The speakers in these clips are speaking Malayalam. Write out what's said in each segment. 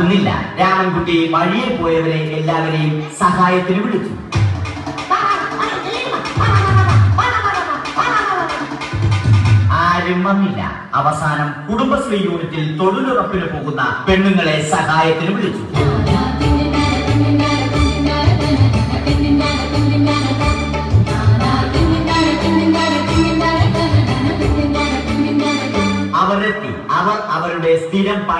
നടക്കുന്നില്ല. രാമൻകുട്ടി വഴിയിൽ പോയവരെ എല്ലാവരെയും സഹായത്തിന് വിളിച്ചു. ആരും വന്നില്ല. അവസാനം കുടുംബശ്രീ യൂണിറ്റിൽ തൊഴിലുറപ്പിന് പോകുന്ന പെണ്ണുങ്ങളെ സഹായത്തിന് വിളിച്ചു.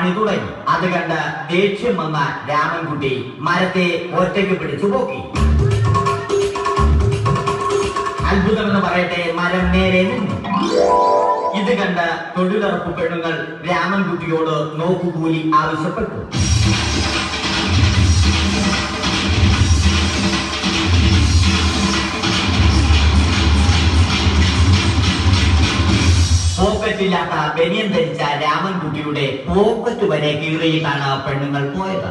പണി തുടങ്ങി. അത് കണ്ട് ദേഷ്യം വന്ന രാമൻകുട്ടി മരത്തെ ഒറ്റയ്ക്ക് പിടിച്ചു പോക്കി. അത്ഭുതമെന്ന് പറയട്ടെ മരം നേരെ നിന്നു. ഇത് കണ്ട് തൊഴിലുറപ്പ് പെണ്ണുങ്ങൾ രാമൻകുട്ടിയോട് നോക്കുകൂലി ആവശ്യപ്പെട്ടു. പോക്കറ്റില്ലാത്ത ബനിയൻ ധരിച്ച രാമൻകുട്ടിയുടെ പോക്കറ്റ് വരെ കീറിയിട്ടാണ് പെണ്ണുങ്ങൾ പോയത്.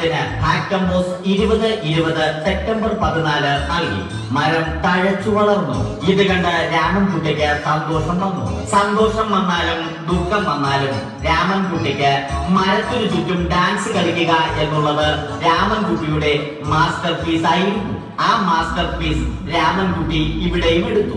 മരത്തിന് ഹാക്കംബോസ് ഇരുപത് ഇരുപത് സെപ്റ്റംബർ പതിനാല് നൽകി. മരം തഴച്ചു വളർന്നു. ഇത് കണ്ട് രാമൻകുട്ടിക്ക് സന്തോഷം വന്നു. സന്തോഷം വന്നാലും ദുഃഖം വന്നാലും രാമൻകുട്ടിക്ക് മരത്തിനു ചുറ്റും ഡാൻസ് കളിക്കുക എന്നുള്ളത് രാമൻകുട്ടിയുടെ മാസ്റ്റർ പീസ് ആയിരുന്നു. ആ മാസ്റ്റർ പീസ് രാമൻകുട്ടി ഇവിടെയും എടുത്തു.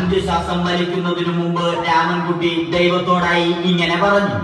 അന്ത്യശ്വാസം വലിക്കുന്നതിനു മുമ്പ് രാമൻകുട്ടി ദൈവത്തോടായി ഇങ്ങനെ പറഞ്ഞു.